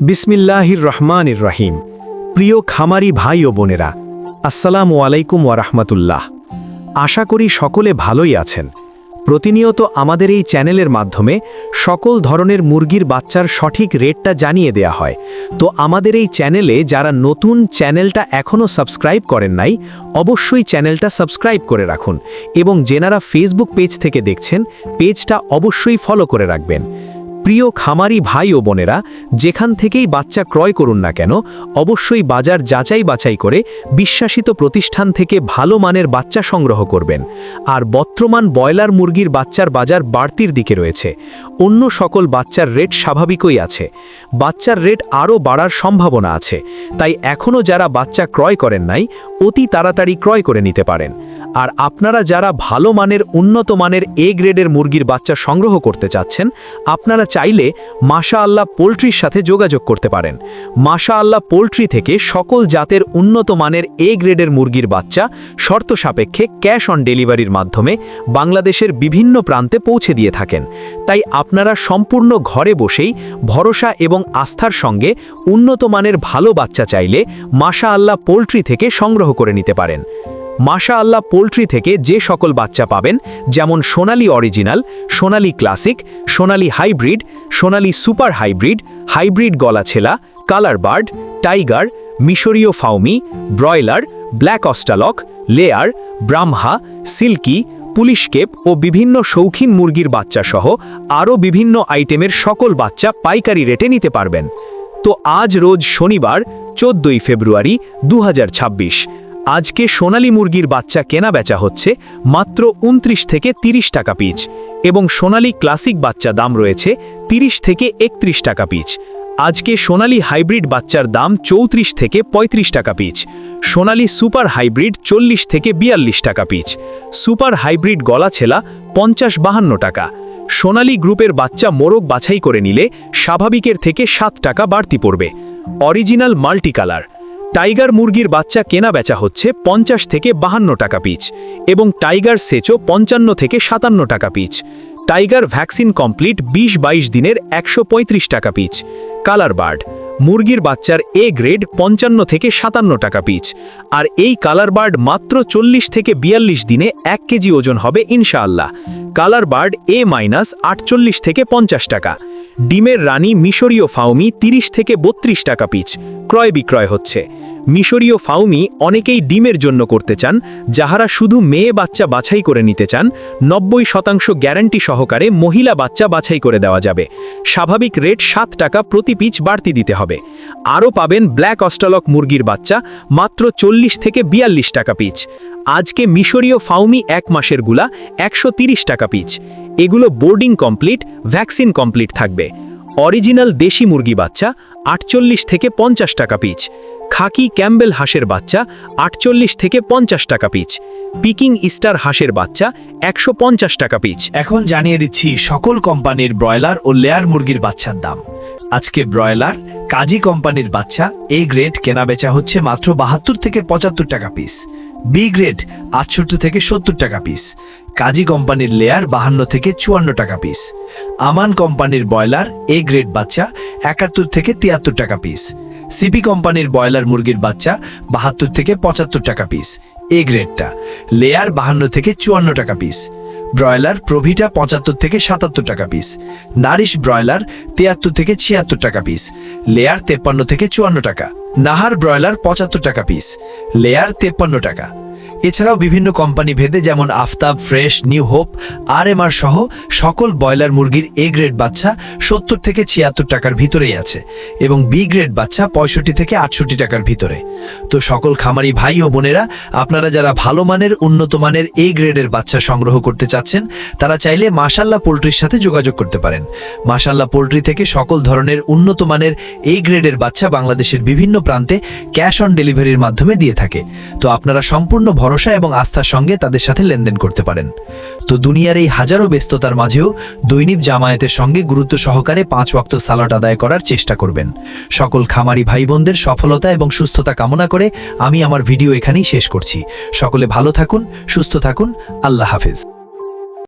বিসমিল্লাহির রহমানির রহিম। প্রিয় খামারি ভাই ও বোনেরা, আসসালামু আলাইকুম ওয়া রাহমাতুল্লাহ। আশা করি সকলে ভালোই আছেন। প্রতিনিয়ত আমাদের এই চ্যানেলের মাধ্যমে সকল ধরনের মুরগির বাচ্চার সঠিক রেটটা জানিয়ে দেয়া হয়। তো আমাদের এই চ্যানেলে যারা নতুন, চ্যানেলটা এখনও সাবস্ক্রাইব করেন নাই, অবশ্যই চ্যানেলটা সাবস্ক্রাইব করে রাখুন এবং যেনারা ফেসবুক পেজ থেকে দেখছেন পেজটা অবশ্যই ফলো করে রাখবেন। প্রিয় খামারি ভাই ও বোনেরা, যেখান থেকেই বাচ্চা ক্রয় করুন না কেন, অবশ্যই বাজার যাচাই বাছাই করে বিশ্বাসিত প্রতিষ্ঠান থেকে ভালো মানের বাচ্চা সংগ্রহ করবেন। আর বর্তমান ব্রয়লার মুরগির বাচ্চার বাজার বাড়তির দিকে রয়েছে। অন্য সকল বাচ্চার রেট স্বাভাবিকই আছে। বাচ্চার রেট আরও বাড়ার সম্ভাবনা আছে। তাই এখনও যারা বাচ্চা ক্রয় করেন নাই, অতি তাড়াতাড়ি ক্রয় করে নিতে পারেন। আর আপনারা যারা ভালো মানের, উন্নত মানের এ গ্রেডের মুরগির বাচ্চা সংগ্রহ করতে চাচ্ছেন, আপনারা চাইলে মাশা আল্লাহ পোলট্রির সাথে যোগাযোগ করতে পারেন। মাশা আল্লাহ পোলট্রি থেকে সকল জাতের উন্নত মানের এ গ্রেডের মুরগির বাচ্চা শর্ত সাপেক্ষে ক্যাশ অন ডেলিভারির মাধ্যমে বাংলাদেশের বিভিন্ন প্রান্তে পৌঁছে দিয়ে থাকেন। তাই আপনারা সম্পূর্ণ ঘরে বসেই ভরসা এবং আস্থার সঙ্গে উন্নত মানের ভালো বাচ্চা চাইলে মাশা আল্লাহ পোলট্রি থেকে সংগ্রহ করে নিতে পারেন। মাশা আল্লাহ পোলট্রি থেকে যে সকল বাচ্চা পাবেন, যেমন Sonali original, Sonali classic, Sonali hybrid, Sonali super hybrid hybrid গলাছেলা colour bird, tiger, মিশরীয় Fayoumi, broiler, black Australorp, layer, Brahma, silkie, পুলিশকেপ ও বিভিন্ন শৌখিন মুরগির বাচ্চা সহ আরও বিভিন্ন আইটেমের সকল বাচ্চা পাইকারি রেটে নিতে পারবেন। তো আজ রোজ শনিবার, চোদ্দই ফেব্রুয়ারি দু হাজার ছাব্বিশ। আজকে সোনালী মুরগির বাচ্চা কেনা বেচা হচ্ছে মাত্র উনত্রিশ থেকে ৩০ টাকা পিচ এবং সোনালী ক্লাসিক বাচ্চা দাম রয়েছে ৩০ থেকে একত্রিশ টাকা পিচ। আজকে সোনালী হাইব্রিড বাচ্চার দাম চৌত্রিশ থেকে ৩৫ টাকা পিচ। সোনালী সুপার হাইব্রিড চল্লিশ থেকে বিয়াল্লিশ টাকা পিচ। সুপার হাইব্রিড গলা ছেলা পঞ্চাশ বাহান্ন টাকা। সোনালী গ্রুপের বাচ্চা মোরগ বাছাই করে নিলে স্বাভাবিকের থেকে সাত টাকা বাড়তি পড়বে। অরিজিনাল মাল্টি কালার টাইগার মুরগির বাচ্চা কেনা বেচা হচ্ছে পঞ্চাশ থেকে বাহান্ন টাকা পিচ এবং টাইগার সেচো পঞ্চান্ন থেকে সাতান্ন টাকা পিচ। টাইগার ভ্যাকসিন কমপ্লিট ২০ বাইশ দিনের একশো পঁয়ত্রিশ টাকা পিচ। কালার বার্ড, মুরগির বাচ্চার এ গ্রেড পঞ্চান্ন থেকে সাতান্ন টাকা পিচ। আর এই কালার বার্ড মাত্র চল্লিশ থেকে বিয়াল্লিশ দিনে এক কেজি ওজন হবে ইনশাআল্লাহ। কালার বার্ড এ মাইনাস আটচল্লিশ থেকে পঞ্চাশ টাকা। ডিমের রানী মিশরীয় ফাউমি ৩০ থেকে বত্রিশ টাকা পিচ। ক্রয় বিক্রয় হচ্ছে। মিশরীয় ফাউমি অনেকেই ডিমের জন্য করতে চান, যাহারা শুধু মেয়ে বাচ্চা বাছাই করে নিতে চান, নব্বই শতাংশ গ্যারান্টি সহকারে মহিলা বাচ্চা বাছাই করে দেওয়া যাবে। স্বাভাবিক রেট সাত টাকা প্রতি পিচ বাড়তি দিতে হবে। আরও পাবেন ব্ল্যাক অস্টালক মুরগির বাচ্চা, মাত্র চল্লিশ থেকে বিয়াল্লিশ টাকা পিচ। আজকে মিশরীয় ফাউমি এক মাসেরগুলা একশো টাকা পিচ। এগুলো বোর্ডিং কমপ্লিট, ভ্যাকসিন কমপ্লিট থাকবে। অরিজিনাল দেশি মুরগি বাচ্চা আটচল্লিশ থেকে পঞ্চাশ টাকা পিচ। খাকি ক্যাম্বেল হাঁসের বাচ্চা আটচল্লিশ থেকে পঞ্চাশ টাকা পিচ, পিকিং স্টার হাঁসের বাচ্চা একশো পঞ্চাশ টাকা পিচ। এখন জানিয়ে দিচ্ছি সকল কোম্পানির ব্রয়লার ও লেয়ার মুরগির বাচ্চার দাম। আজকে ব্রয়লার কাজী কোম্পানির বাচ্চা এ গ্রেড কেনা বেচা হচ্ছে মাত্র বাহাত্তর থেকে পঁচাত্তর টাকা পিস বি গ্রেড আটষট্টি থেকে সত্তর টাকা পিস, কাজী কোম্পানির লেয়ার বাহান্ন থেকে চুয়ান্ন টাকা পিস। আমান কোম্পানির ব্রয়লার এ গ্রেড বাচ্চা একাত্তর থেকে তিয়াত্তর টাকা পিস। সিপি কোম্পানির ব্রয়লার মুরগির বাচ্চা বাহাত্তর থেকে পঁচাত্তর টাকা পিস এ গ্রেডটা। লেয়ার বাহান্ন থেকে চুয়ান্ন টাকা পিস ব্রয়লার প্রভিটা পঁচাত্তর থেকে সাতাত্তর টাকা পিস নারিশ ব্রয়লার তিয়াত্তর থেকে ছিয়াত্তর টাকা পিস লেয়ার তেপ্পান্ন থেকে চুয়ান্ন টাকা। নাহার ব্রয়লার পঁচাত্তর টাকা পিস লেয়ার তেপ্পান্ন টাকা। এছাড়াও বিভিন্ন কোম্পানি ভেদে যেমন Aftab, Fresh, New Hope, R M R সহ সকল ব্রয়লার মুরগির এ গ্রেড বাচ্চা সত্তর থেকে ছিয়াত্তর টাকার ভিতরেই আছে এবং বি গ্রেড বাচ্চা পঁয়ষট্টি থেকে আটষট্টি টাকার ভিতরে। তো সকল খামারি ভাই ও বোনেরা, আপনারা যারা ভালো মানের, উন্নত মানের এ গ্রেডের বাচ্চা সংগ্রহ করতে চাচ্ছেন, তারা চাইলে মাসাল্লাহ পোলট্রির সাথে যোগাযোগ করতে পারেন। মাসাল্লাহ পোলট্রি থেকে সকল ধরনের উন্নত মানের এ গ্রেডের বাচ্চা বাংলাদেশের বিভিন্ন প্রান্তে ক্যাশ অন ডেলিভারির মাধ্যমে দিয়ে থাকে। তো আপনারা সম্পূর্ণ ভরসা এবং আস্থার সঙ্গে তাদের সাথে লেনদেন করতে পারেন। তো দুনিয়ার এই হাজারো ব্যস্ততার মাঝেও দৈনিক জামায়াতের সঙ্গে গুরুত্ব সহকারে পাঁচ ওয়াক্ত সালাট আদায় করার চেষ্টা করবেন। সকল খামারি ভাই বোনদের সফলতা এবং সুস্থতা কামনা করে আমি আমার ভিডিও এখানেই শেষ করছি। সকলে ভালো থাকুন, সুস্থ থাকুন, আল্লাহ হাফেজ।